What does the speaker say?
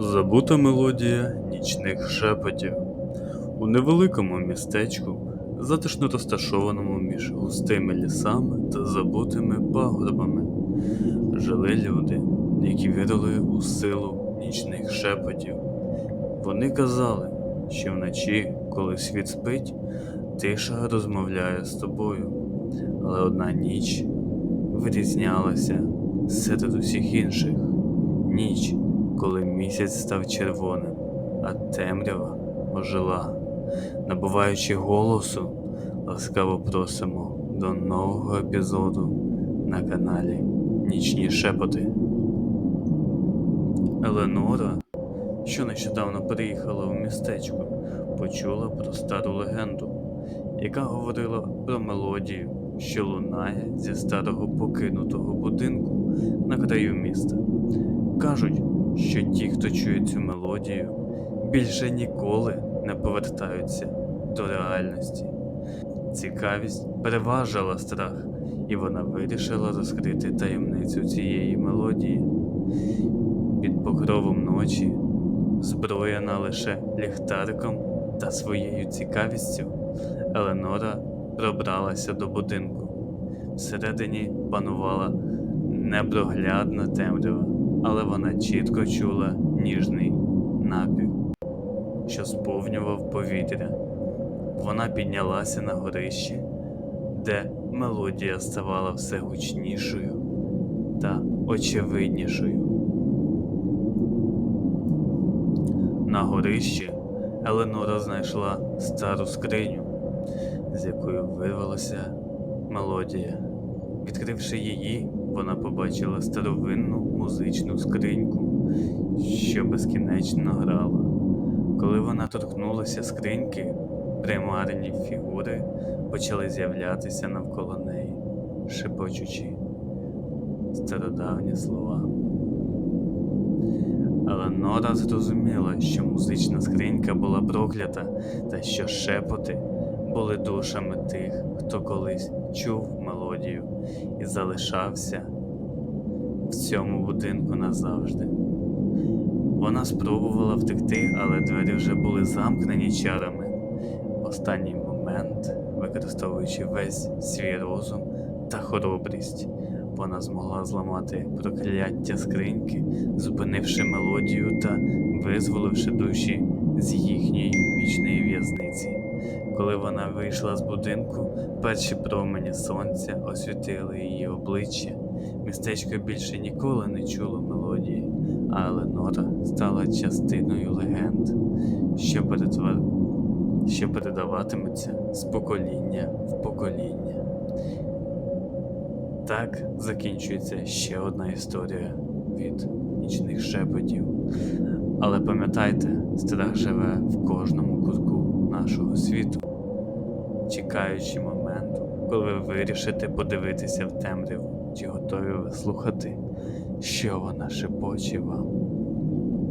Забута мелодія нічних шепотів. У невеликому містечку, затишно розташованому між густими лісами та забутими пагорбами, жили люди, які вірили у силу нічних шепотів. Вони казали, що вночі, коли світ спить, тиша розмовляє з тобою. Але одна ніч вирізнялася серед усіх інших. Ніч, коли місяць став червоним, а темрява ожила. Набуваючи голосу, ласкаво просимо до нового епізоду на каналі Нічні Шепоти. Еленора, що нещодавно приїхала у містечко, почула про стару легенду, яка говорила про мелодію, що лунає зі старого покинутого будинку на краю міста. Кажуть, що ті, хто чує цю мелодію, більше ніколи не повертаються до реальності. Цікавість переважила страх, і вона вирішила розкрити таємницю цієї мелодії. Під покровом ночі, зброєна лише ліхтариком та своєю цікавістю, Еленора пробралася до будинку. Всередині панувала непроглядна темрява, але вона чітко чула ніжний напів, що сповнював повітря. Вона піднялася на горище, де мелодія ставала все гучнішою та очевиднішою. На горищі Еленора знайшла стару скриню, з якою вирвалася мелодія. Відкривши її, вона побачила старовинну музичну скриньку, що безкінечно грала. Коли вона торкнулася скриньки, примарні фігури почали з'являтися навколо неї, шепочучи стародавні слова. Але Нора зрозуміла, що музична скринька була проклята, та що шепоти були душами тих, хто колись чув мелодію і залишався в цьому будинку назавжди. Вона спробувала втекти, але двері вже були замкнені чарами. В останній момент, використовуючи весь свій розум та хоробрість, вона змогла зламати прокляття скриньки, зупинивши мелодію та визволивши душі з їхньої вічної в'язниці. Коли вона вийшла з будинку, перші промені сонця освітили її обличчя. Містечко більше ніколи не чуло мелодії, а Еленора стала частиною легенд, що, перетвор... що передаватиметься з покоління в покоління. Так закінчується ще одна історія від нічних шепотів. Але пам'ятайте, страх живе в кожному кутку нашого світу, чекаючи моменту, коли ви вирішите подивитися в темряву, чи готові ви слухати, що вона шепоче вам.